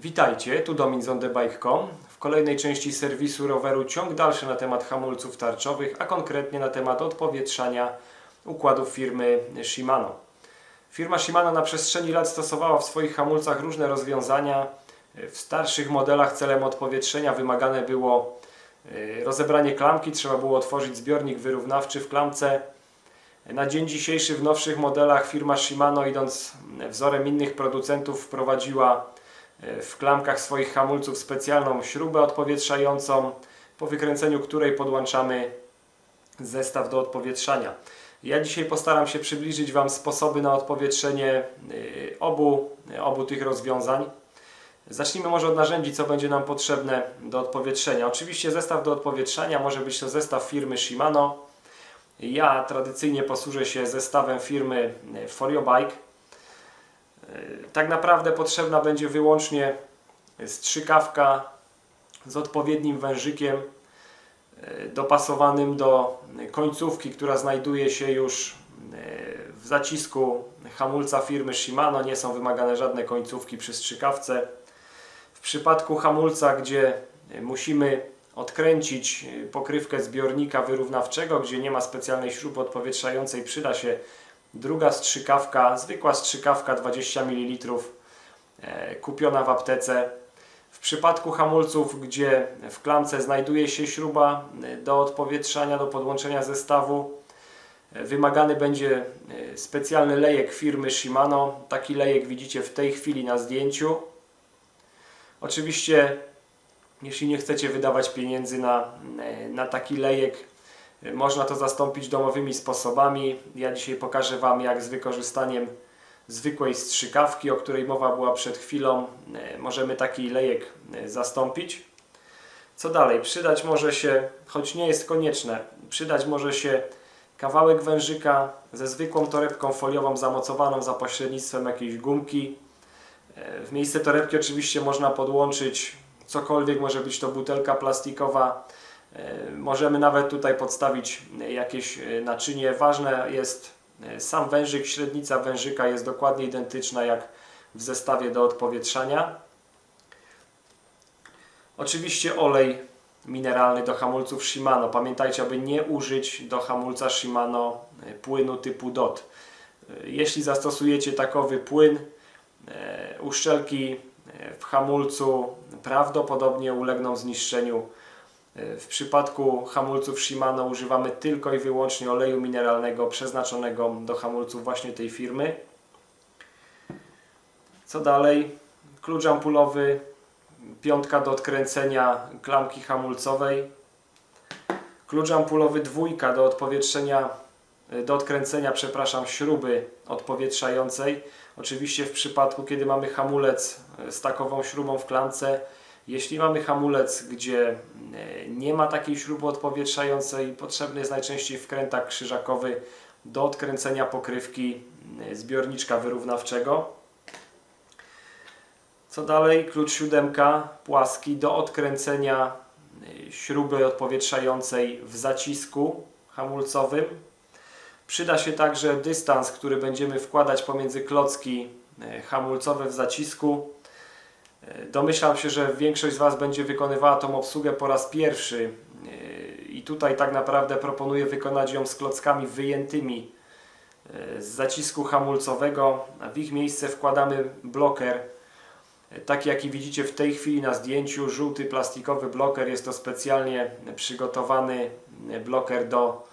Witajcie, tu Domin z ondebike.com. W kolejnej części serwisu roweru ciąg dalszy na temat hamulców tarczowych, a konkretnie na temat odpowietrzania układów firmy Shimano. Firma Shimano na przestrzeni lat stosowała w swoich hamulcach różne rozwiązania. W starszych modelach celem odpowietrzenia wymagane było e, rozebranie klamki, trzeba było otworzyć zbiornik wyrównawczy w klamce. Na dzień dzisiejszy w nowszych modelach firma Shimano, idąc wzorem innych producentów, wprowadziła w klamkach swoich hamulców specjalną śrubę odpowietrzającą, po wykręceniu której podłączamy zestaw do odpowietrzania. Ja dzisiaj postaram się przybliżyć Wam sposoby na odpowietrzenie e, obu, obu tych rozwiązań. Zacznijmy może od narzędzi, co będzie nam potrzebne do odpowietrzenia. Oczywiście zestaw do odpowietrzenia może być to zestaw firmy Shimano. Ja tradycyjnie posłużę się zestawem firmy e, Tak naprawdę potrzebna będzie wyłącznie strzykawka z odpowiednim wężykiem e, dopasowanym do końcówki, która znajduje się już e, w zacisku hamulca firmy Shimano. Nie są wymagane żadne końcówki przy strzykawce. W przypadku hamulca, gdzie musimy odkręcić pokrywkę zbiornika wyrównawczego, gdzie nie ma specjalnej śruby odpowietrzającej, przyda się druga strzykawka, zwykła strzykawka 20 ml, e, kupiona w aptece. W przypadku hamulców, gdzie w klamce znajduje się śruba e, do odpowietrzania, do podłączenia zestawu, e, wymagany będzie specjalny lejek firmy Shimano. Taki lejek widzicie w tej chwili na zdjęciu. Oczywiście, jeśli nie chcecie wydawać pieniędzy na, na taki lejek, można to zastąpić domowymi sposobami. Ja dzisiaj pokażę Wam, jak z wykorzystaniem zwykłej strzykawki, o której mowa była przed chwilą, e, możemy taki lejek e, zastąpić. Co dalej? Przydać może się, choć nie jest konieczne, przydać może się kawałek wężyka ze zwykłą torebką foliową zamocowaną za pośrednictwem jakiejś gumki. E, W miejsce torebki oczywiście można podłączyć cokolwiek, może być to butelka plastikowa. E, Możemy nawet tutaj podstawić jakieś e, naczynie. Ważne jest e, sam wężyk, średnica wężyka jest dokładnie identyczna jak w zestawie do odpowietrzania. Oczywiście olej mineralny do hamulców Shimano. Pamiętajcie, aby nie użyć do hamulca Shimano płynu typu DOT. Jeśli zastosujecie takowy płyn, uszczelki w hamulcu prawdopodobnie ulegną zniszczeniu. E, W przypadku hamulców Shimano używamy tylko i wyłącznie oleju mineralnego przeznaczonego do hamulców właśnie tej firmy. Co dalej? Klucz ampulowy, piątka do odkręcenia klamki hamulcowej, klucz ampulowy dwójka do odpowietrzenia, do odkręcenia, przepraszam, śruby odpowietrzającej. Oczywiście w przypadku, kiedy mamy hamulec z takową śrubą w klamce, jeśli mamy hamulec, gdzie e, nie ma takiej śruby odpowietrzającej, potrzebny jest najczęściej wkrętak krzyżakowy do odkręcenia pokrywki e, zbiorniczka wyrównawczego. Co dalej? Klucz siódemka płaski do odkręcenia y, śruby odpowietrzającej w zacisku hamulcowym. Przyda się także dystans, który będziemy wkładać pomiędzy klocki hamulcowe w zacisku. Y, Domyślam się, że większość z Was będzie wykonywała tą obsługę po raz pierwszy y, i tutaj tak naprawdę proponuję wykonać ją z klockami wyjętymi y, z zacisku hamulcowego. W ich miejsce wkładamy bloker Taki jaki widzicie w tej chwili na zdjęciu, żółty plastikowy bloker, jest to specjalnie przygotowany bloker do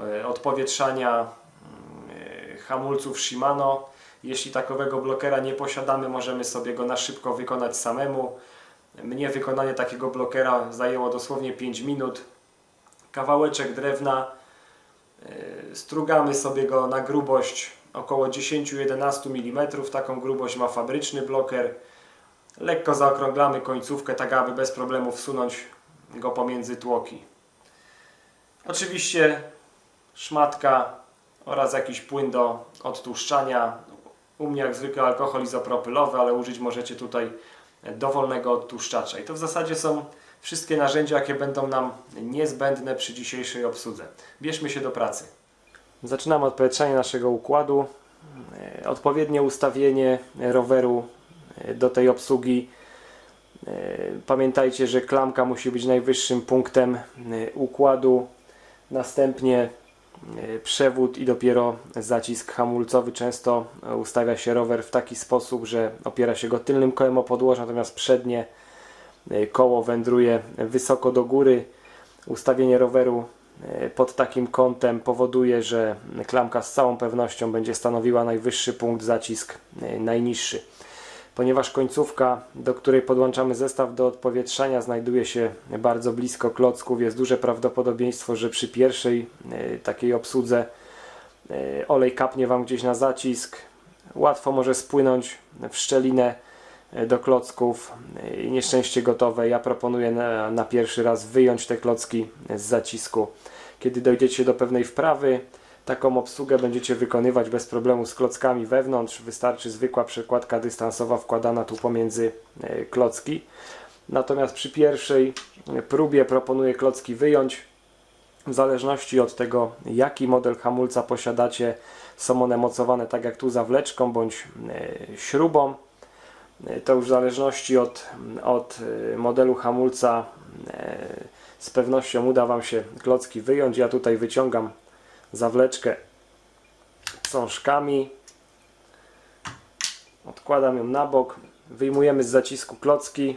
e, odpowietrzania mm, hamulców Shimano. Jeśli takowego blokera nie posiadamy, możemy sobie go na szybko wykonać samemu. Mnie wykonanie takiego blokera zajęło dosłownie 5 minut. Kawałeczek drewna, e, strugamy sobie go na grubość około 10-11 mm. Taką grubość ma fabryczny bloker. Lekko zaokrąglamy końcówkę, tak aby bez problemu wsunąć go pomiędzy tłoki. Oczywiście szmatka oraz jakiś płyn do odtłuszczania. U mnie jak zwykle alkohol izopropylowy, ale użyć możecie tutaj dowolnego odtłuszczacza. I to w zasadzie są wszystkie narzędzia, jakie będą nam niezbędne przy dzisiejszej obsłudze. Bierzmy się do pracy. Zaczynamy od powietrzania naszego układu. E, Odpowiednie ustawienie roweru do tej obsługi Pamiętajcie, że klamka musi być najwyższym punktem e, układu. Następnie e, przewód i dopiero zacisk hamulcowy. Często e, ustawia się rower w taki sposób, że opiera się go tylnym kołem o podłoże, natomiast przednie e, koło wędruje wysoko do góry. Ustawienie roweru e, pod takim kątem powoduje, że klamka z całą pewnością będzie stanowiła najwyższy punkt, zacisk e, najniższy. Ponieważ końcówka, do której podłączamy zestaw do odpowietrzania, znajduje się bardzo blisko klocków, jest duże prawdopodobieństwo, że przy pierwszej e, takiej obsłudze e, olej kapnie Wam gdzieś na zacisk. Łatwo może spłynąć w szczelinę e, do klocków i nieszczęście gotowe. Ja proponuję na, na pierwszy raz wyjąć te klocki z zacisku. Kiedy dojdziecie do pewnej wprawy, taką obsługę będziecie wykonywać bez problemu z klockami wewnątrz. Wystarczy zwykła przekładka dystansowa wkładana tu pomiędzy e, klocki. Natomiast przy pierwszej próbie proponuję klocki wyjąć. W zależności od tego, jaki model hamulca posiadacie, są one mocowane tak jak tu zawleczką bądź e, śrubą. E, To już w zależności od, od e, modelu hamulca e, z pewnością uda Wam się klocki wyjąć. Ja tutaj wyciągam zawleczkę cążkami. Odkładam ją na bok. Wyjmujemy z zacisku klocki.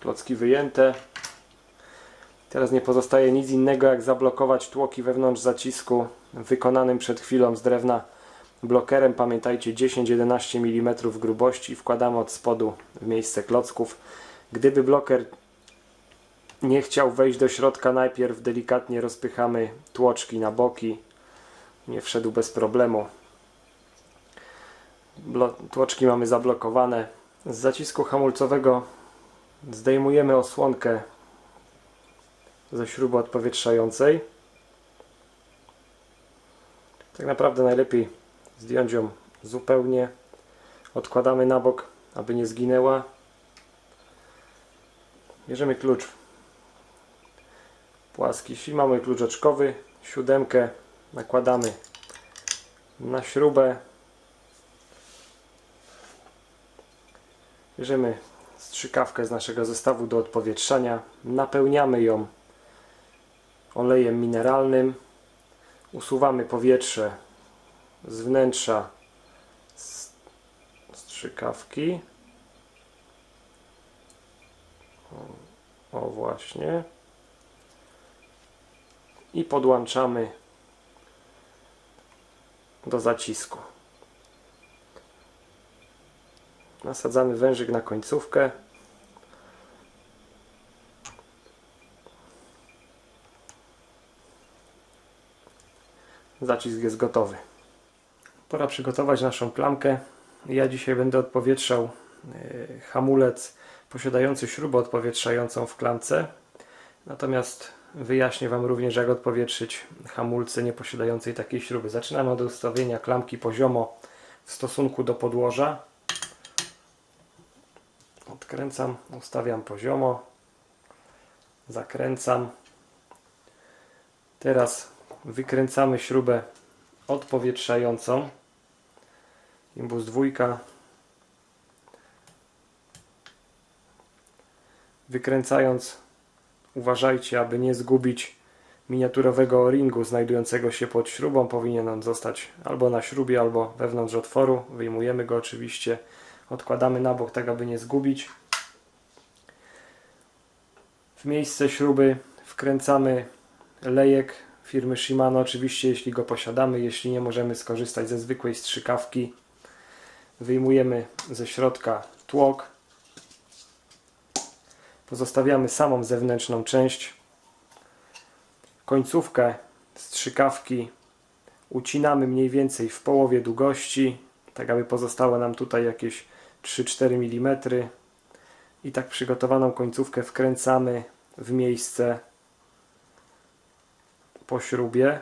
Klocki wyjęte. Teraz nie pozostaje nic innego jak zablokować tłoki wewnątrz zacisku wykonanym przed chwilą z drewna blokerem. Pamiętajcie 10-11 mm grubości. Wkładamy od spodu w miejsce klocków. Gdyby bloker nie chciał wejść do środka, najpierw delikatnie rozpychamy tłoczki na boki. Nie wszedł bez problemu. Tłoczki mamy zablokowane. Z zacisku hamulcowego zdejmujemy osłonkę ze śruby odpowietrzającej. Tak naprawdę najlepiej zdjąć ją zupełnie. Odkładamy na bok, aby nie zginęła. Bierzemy klucz płaski. Jeśli mamy klucz oczkowy, siódemkę nakładamy na śrubę. Bierzemy strzykawkę z naszego zestawu do odpowietrzania. Napełniamy ją olejem mineralnym. Usuwamy powietrze z wnętrza strzykawki. O właśnie. I podłączamy do zacisku. Nasadzamy wężyk na końcówkę. Zacisk jest gotowy. Pora przygotować naszą klamkę. Ja dzisiaj będę odpowietrzał e, hamulec posiadający śrubę odpowietrzającą w klamce. Natomiast wyjaśnię Wam również jak odpowietrzyć hamulce nie posiadającej takiej śruby. Zaczynamy od ustawienia klamki poziomo w stosunku do podłoża. Odkręcam, ustawiam poziomo, zakręcam. Teraz wykręcamy śrubę odpowietrzającą. Imbus dwójka. Wykręcając, uważajcie, aby nie zgubić miniaturowego o-ringu znajdującego się pod śrubą. Powinien on zostać albo na śrubie, albo wewnątrz otworu. Wyjmujemy go oczywiście. Odkładamy na bok, tak aby nie zgubić. W miejsce śruby wkręcamy lejek firmy Shimano, oczywiście jeśli go posiadamy, jeśli nie możemy skorzystać ze zwykłej strzykawki. Wyjmujemy ze środka tłok. Pozostawiamy samą zewnętrzną część. Końcówkę strzykawki ucinamy mniej więcej w połowie długości, tak aby pozostało nam tutaj jakieś 3-4 mm. I tak przygotowaną końcówkę wkręcamy w miejsce po śrubie.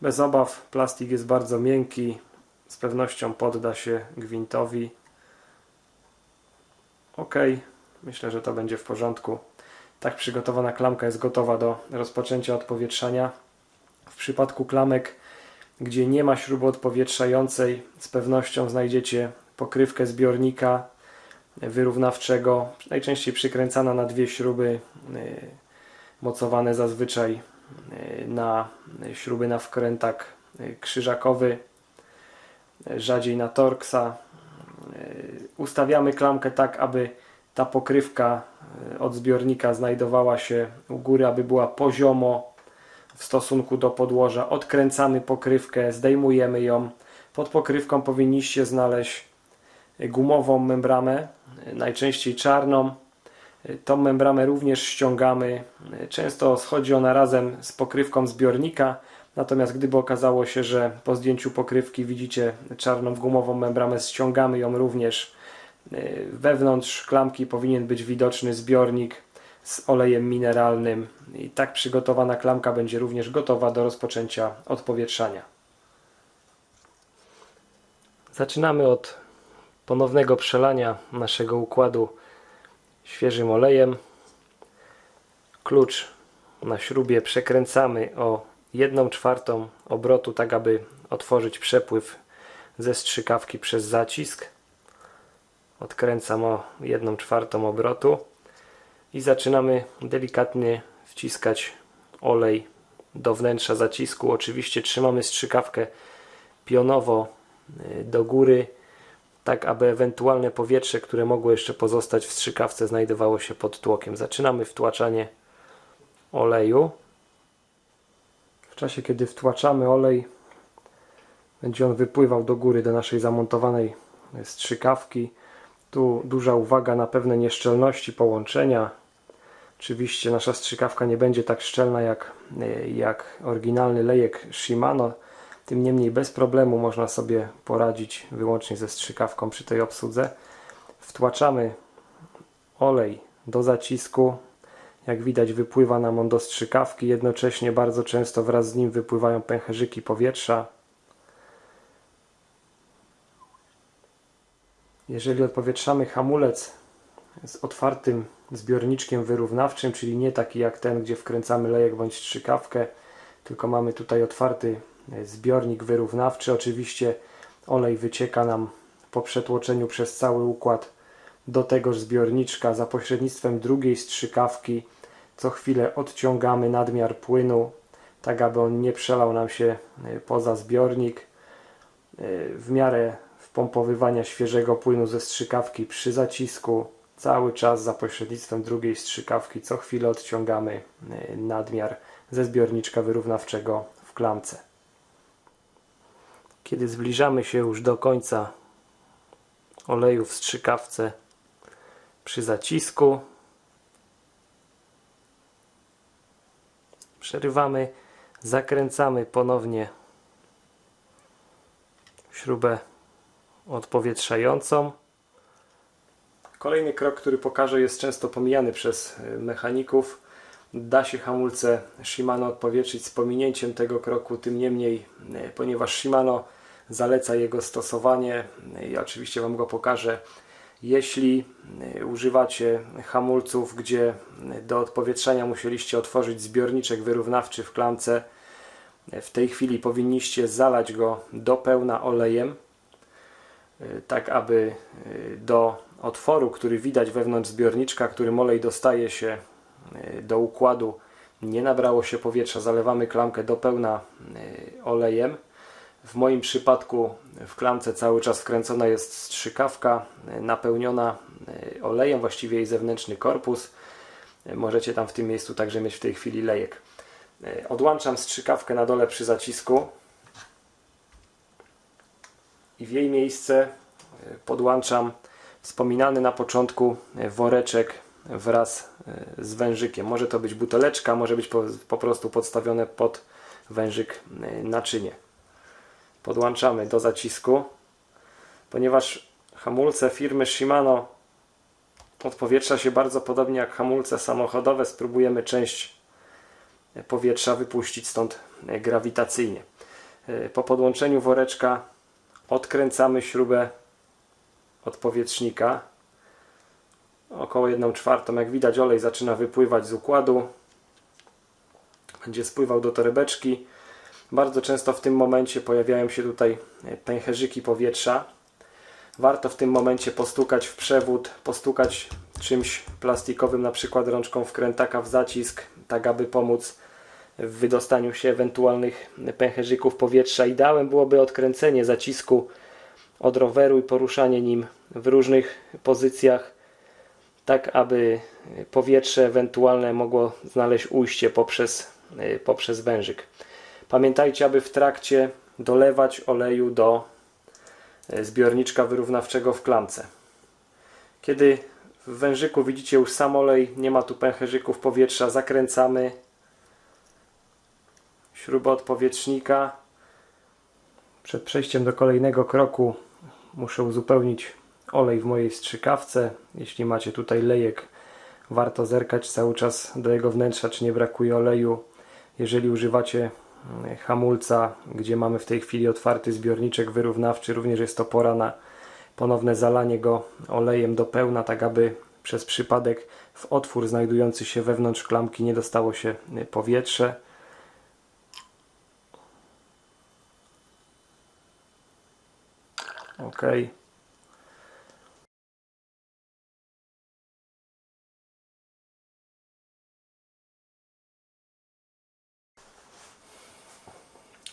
Bez obaw, plastik jest bardzo miękki, z pewnością podda się gwintowi. Ok, myślę, że to będzie w porządku. Tak przygotowana klamka jest gotowa do rozpoczęcia odpowietrzania. W przypadku klamek gdzie nie ma śruby odpowietrzającej, z pewnością znajdziecie pokrywkę zbiornika wyrównawczego, najczęściej przykręcana na dwie śruby, y, mocowane zazwyczaj y, na śruby na wkrętak y, krzyżakowy, rzadziej na torksa. Y, Ustawiamy klamkę tak, aby ta pokrywka y, od zbiornika znajdowała się u góry, aby była poziomo w stosunku do podłoża. Odkręcamy pokrywkę, zdejmujemy ją. Pod pokrywką powinniście znaleźć gumową membramę, najczęściej czarną. Tą membramę również ściągamy. Często schodzi ona razem z pokrywką zbiornika. Natomiast gdyby okazało się, że po zdjęciu pokrywki widzicie czarną gumową membramę, ściągamy ją również. Wewnątrz klamki powinien być widoczny zbiornik z olejem mineralnym i tak przygotowana klamka będzie również gotowa do rozpoczęcia odpowietrzania. Zaczynamy od ponownego przelania naszego układu świeżym olejem. Klucz na śrubie przekręcamy o 1 czwartą obrotu, tak aby otworzyć przepływ ze strzykawki przez zacisk. Odkręcam o 1 czwartą obrotu i zaczynamy delikatnie wciskać olej do wnętrza zacisku. Oczywiście trzymamy strzykawkę pionowo y, do góry, tak aby ewentualne powietrze, które mogło jeszcze pozostać w strzykawce, znajdowało się pod tłokiem. Zaczynamy wtłaczanie oleju. Czasie, kiedy wtłaczamy olej, będzie on wypływał do góry do naszej zamontowanej strzykawki. Tu duża uwaga na pewne nieszczelności połączenia. Oczywiście nasza strzykawka nie będzie tak szczelna jak, jak oryginalny lejek Shimano. Tym niemniej bez problemu można sobie poradzić wyłącznie ze strzykawką przy tej obsłudze. Wtłaczamy olej do zacisku. Jak widać wypływa nam on do strzykawki. Jednocześnie bardzo często wraz z nim wypływają pęcherzyki powietrza. Jeżeli odpowietrzamy hamulec z otwartym zbiorniczkiem wyrównawczym, czyli nie taki jak ten, gdzie wkręcamy lejek bądź strzykawkę, tylko mamy tutaj otwarty zbiornik wyrównawczy. Oczywiście olej wycieka nam po przetłoczeniu przez cały układ do tegoż zbiorniczka za pośrednictwem drugiej strzykawki. Co chwilę odciągamy nadmiar płynu, tak aby on nie przelał nam się poza zbiornik. W miarę wpompowywania świeżego płynu ze strzykawki przy zacisku cały czas za pośrednictwem drugiej strzykawki co chwilę odciągamy nadmiar ze zbiorniczka wyrównawczego w klamce. Kiedy zbliżamy się już do końca oleju w strzykawce przy zacisku, przerywamy, zakręcamy ponownie śrubę odpowietrzającą. Kolejny krok, który pokażę, jest często pomijany przez mechaników. Da się hamulce Shimano odpowietrzyć z pominięciem tego kroku, tym niemniej, ponieważ Shimano zaleca jego stosowanie i oczywiście Wam go pokażę. Jeśli używacie hamulców, gdzie do odpowietrzenia musieliście otworzyć zbiorniczek wyrównawczy w klamce, w tej chwili powinniście zalać go do pełna olejem, tak aby do otworu, który widać wewnątrz zbiorniczka, którym olej dostaje się do układu, nie nabrało się powietrza. Zalewamy klamkę do pełna olejem. W moim przypadku w klamce cały czas wkręcona jest strzykawka napełniona olejem, właściwie jej zewnętrzny korpus. Możecie tam w tym miejscu także mieć w tej chwili lejek. Odłączam strzykawkę na dole przy zacisku i w jej miejsce podłączam wspominany na początku woreczek wraz z wężykiem. Może to być buteleczka, może być po, po prostu podstawione pod wężyk naczynie podłączamy do zacisku. Ponieważ hamulce firmy Shimano odpowietrza się bardzo podobnie jak hamulce samochodowe, spróbujemy część powietrza wypuścić stąd grawitacyjnie. Po podłączeniu woreczka odkręcamy śrubę odpowietrznika około 1 czwartą. Jak widać olej zaczyna wypływać z układu. Będzie spływał do torebeczki Bardzo często w tym momencie pojawiają się tutaj e, pęcherzyki powietrza. Warto w tym momencie postukać w przewód, postukać czymś plastikowym, na przykład rączką wkrętaka w zacisk, tak aby pomóc w wydostaniu się ewentualnych pęcherzyków powietrza. Ideałem byłoby odkręcenie zacisku od roweru i poruszanie nim w różnych pozycjach, tak aby powietrze ewentualne mogło znaleźć ujście poprzez, y, poprzez wężyk. Pamiętajcie, aby w trakcie dolewać oleju do y, zbiorniczka wyrównawczego w klamce. Kiedy w wężyku widzicie już sam olej, nie ma tu pęcherzyków powietrza, zakręcamy śrubę odpowietrznika. Przed przejściem do kolejnego kroku muszę uzupełnić olej w mojej strzykawce. Jeśli macie tutaj lejek, warto zerkać cały czas do jego wnętrza, czy nie brakuje oleju. Jeżeli używacie hamulca, gdzie mamy w tej chwili otwarty zbiorniczek wyrównawczy, również jest to pora na ponowne zalanie go olejem do pełna, tak aby przez przypadek w otwór znajdujący się wewnątrz klamki nie dostało się y, powietrze. Ok.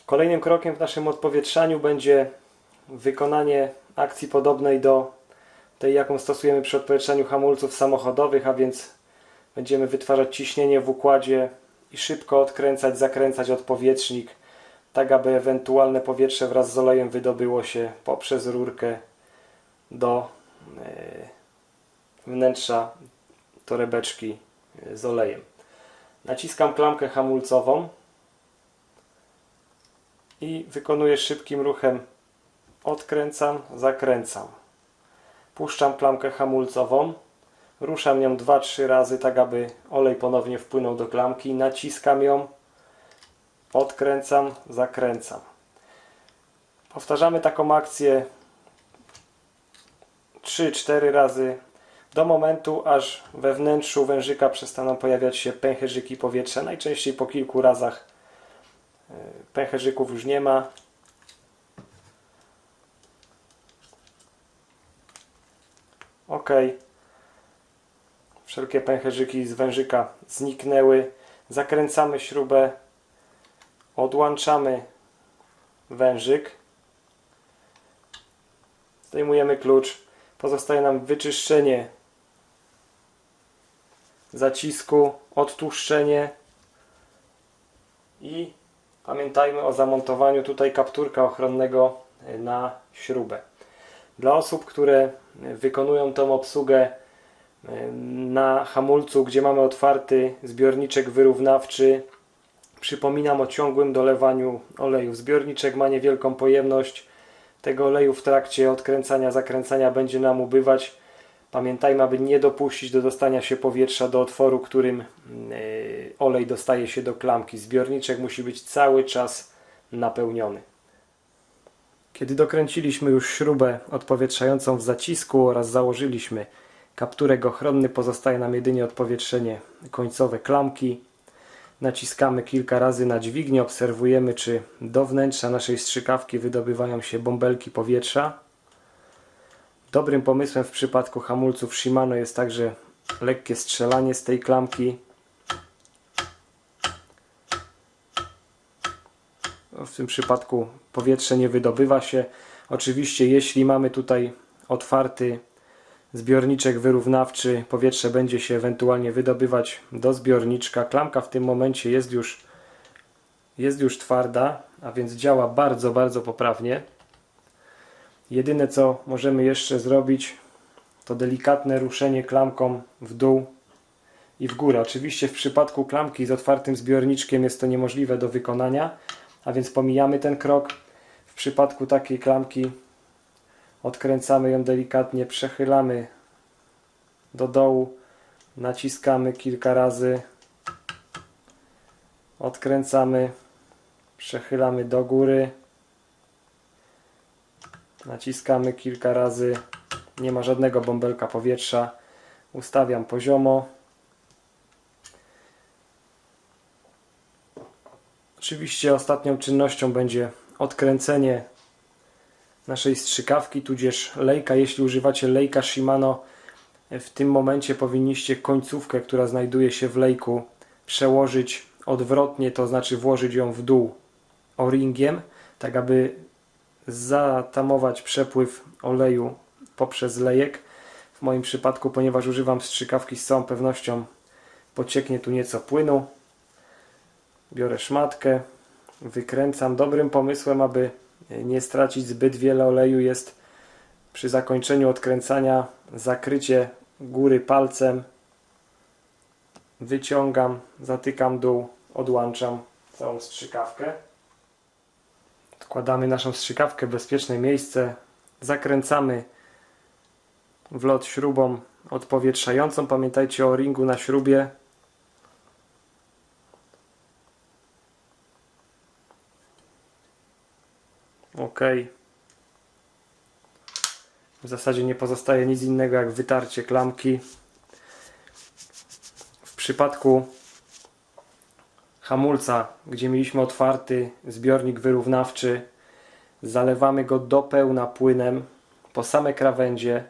Kolejnym krokiem w naszym odpowietrzaniu będzie wykonanie akcji podobnej do tej, jaką stosujemy przy odpowietrzaniu hamulców samochodowych, a więc będziemy wytwarzać ciśnienie w układzie i szybko odkręcać, zakręcać odpowietrznik, tak aby ewentualne powietrze wraz z olejem wydobyło się poprzez rurkę do e, wnętrza torebeczki e, z olejem. Naciskam klamkę hamulcową i wykonuję szybkim ruchem odkręcam, zakręcam. Puszczam klamkę hamulcową, ruszam nią 2-3 razy, tak aby olej ponownie wpłynął do klamki, naciskam ją, odkręcam, zakręcam. Powtarzamy taką akcję 3-4 razy do momentu, aż we wnętrzu wężyka przestaną pojawiać się pęcherzyki powietrza. Najczęściej po kilku razach pęcherzyków już nie ma. Ok. Wszelkie pęcherzyki z wężyka zniknęły. Zakręcamy śrubę. Odłączamy wężyk. Zdejmujemy klucz. Pozostaje nam wyczyszczenie zacisku, odtłuszczenie i pamiętajmy o zamontowaniu tutaj kapturka ochronnego na śrubę. Dla osób, które wykonują tą obsługę na hamulcu, gdzie mamy otwarty zbiorniczek wyrównawczy, przypominam o ciągłym dolewaniu oleju. Zbiorniczek ma niewielką pojemność. Tego oleju w trakcie odkręcania, zakręcania będzie nam ubywać. Pamiętajmy, aby nie dopuścić do dostania się powietrza do otworu, którym olej dostaje się do klamki. Zbiorniczek musi być cały czas napełniony. Kiedy dokręciliśmy już śrubę odpowietrzającą w zacisku oraz założyliśmy kapturek ochronny, pozostaje nam jedynie odpowietrzenie końcowe klamki. Naciskamy kilka razy na dźwignię, obserwujemy czy do wnętrza naszej strzykawki wydobywają się bąbelki powietrza. Dobrym pomysłem w przypadku hamulców Shimano jest także lekkie strzelanie z tej klamki. W tym przypadku powietrze nie wydobywa się. Oczywiście jeśli mamy tutaj otwarty zbiorniczek wyrównawczy, powietrze będzie się ewentualnie wydobywać do zbiorniczka. Klamka w tym momencie jest już, jest już twarda, a więc działa bardzo, bardzo poprawnie. Jedyne co możemy jeszcze zrobić to delikatne ruszenie klamką w dół i w górę. Oczywiście w przypadku klamki z otwartym zbiorniczkiem jest to niemożliwe do wykonania, a więc pomijamy ten krok. W przypadku takiej klamki odkręcamy ją delikatnie, przechylamy do dołu, naciskamy kilka razy, odkręcamy, przechylamy do góry, naciskamy kilka razy, nie ma żadnego bąbelka powietrza, ustawiam poziomo, Oczywiście ostatnią czynnością będzie odkręcenie naszej strzykawki, tudzież lejka. Jeśli używacie lejka Shimano, w tym momencie powinniście końcówkę, która znajduje się w lejku, przełożyć odwrotnie, to znaczy włożyć ją w dół o-ringiem, tak aby zatamować przepływ oleju poprzez lejek. W moim przypadku, ponieważ używam strzykawki z całą pewnością pocieknie tu nieco płynu. Biorę szmatkę, wykręcam. Dobrym pomysłem, aby nie stracić zbyt wiele oleju jest przy zakończeniu odkręcania zakrycie góry palcem. Wyciągam, zatykam dół, odłączam całą strzykawkę. Wkładamy naszą strzykawkę w bezpieczne miejsce. Zakręcamy w lot śrubą odpowietrzającą. Pamiętajcie o ringu na śrubie. Ok. W zasadzie nie pozostaje nic innego jak wytarcie klamki. W przypadku hamulca, gdzie mieliśmy otwarty zbiornik wyrównawczy, zalewamy go do pełna płynem po same krawędzie.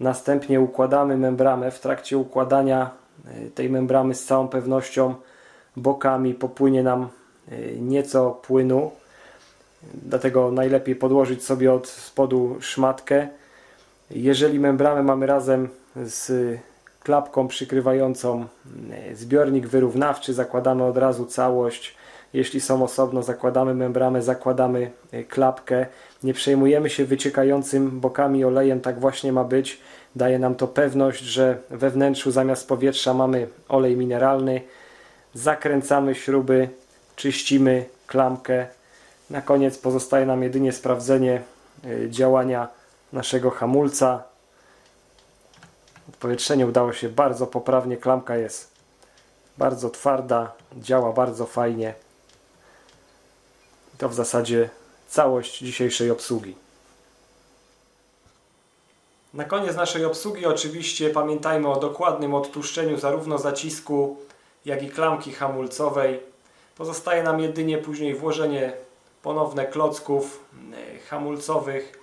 Następnie układamy membramę. W trakcie układania y, tej membramy z całą pewnością bokami popłynie nam y, nieco płynu. Dlatego najlepiej podłożyć sobie od spodu szmatkę. Jeżeli membramę mamy razem z klapką przykrywającą y, zbiornik wyrównawczy, zakładamy od razu całość. Jeśli są osobno, zakładamy membramę, zakładamy y, klapkę. Nie przejmujemy się wyciekającym bokami olejem, tak właśnie ma być. Daje nam to pewność, że we wnętrzu zamiast powietrza mamy olej mineralny. Zakręcamy śruby, czyścimy klamkę. Na koniec pozostaje nam jedynie sprawdzenie y, działania naszego hamulca. Powietrzenie udało się bardzo poprawnie. Klamka jest bardzo twarda, działa bardzo fajnie. To w zasadzie całość dzisiejszej obsługi. Na koniec naszej obsługi oczywiście pamiętajmy o dokładnym odtłuszczeniu zarówno zacisku, jak i klamki hamulcowej. Pozostaje nam jedynie później włożenie ponowne klocków e, hamulcowych.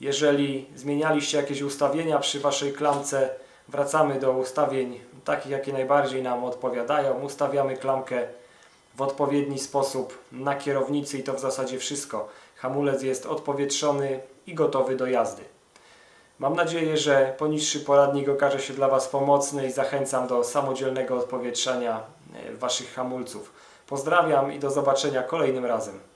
Jeżeli zmienialiście jakieś ustawienia przy Waszej klamce, wracamy do ustawień takich, jakie najbardziej nam odpowiadają. Ustawiamy klamkę w odpowiedni sposób na kierownicy i to w zasadzie wszystko. Hamulec jest odpowietrzony i gotowy do jazdy. Mam nadzieję, że poniższy poradnik okaże się dla Was pomocny i zachęcam do samodzielnego odpowietrzania e, Waszych hamulców. Pozdrawiam i do zobaczenia kolejnym razem.